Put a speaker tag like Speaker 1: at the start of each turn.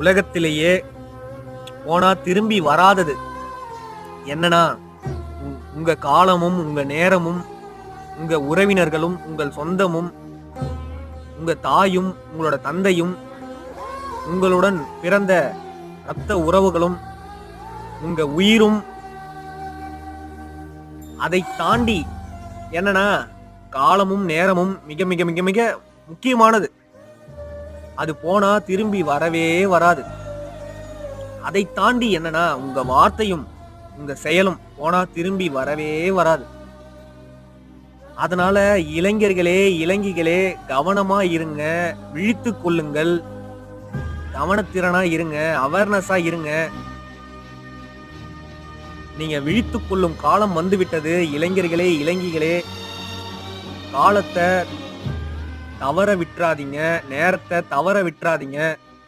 Speaker 1: உலகத்திலேயே போனா திரும்பி வராதது. என்னன்னா உங்க காலமும் உங்க நேரமும் உங்க உறவினர்களும் உங்கள் சொந்தமும் உங்க தாயும் உங்களோட தந்தையும் உங்களுடன் பிறந்த ரத்த உறவுகளும் உங்க உயிரும் அதை தாண்டி என்னன்னா காலமும் நேரமும் மிக மிக மிக மிக முக்கியமானது. அது போனா திரும்பி வரவே வராது. அதை தாண்டி என்னன்னா உங்க வார்த்தையும் உங்க செயலும் போனா திரும்பி வரவே வராது. அதனால இளைஞர்களே இளைஞிகளே கவனமா இருங்க விழித்து கொள்ளுங்கள். கவனத்திறனா இருங்க அவேர்னஸா இருங்க. நீங்க விழித்து கொள்ளும் காலம் வந்துவிட்டது. இளைஞர்களே இளைஞிகளே காலத்தை தவற விட்டுறாதீங்க நேரத்தை தவற விட்டுறாதீங்க.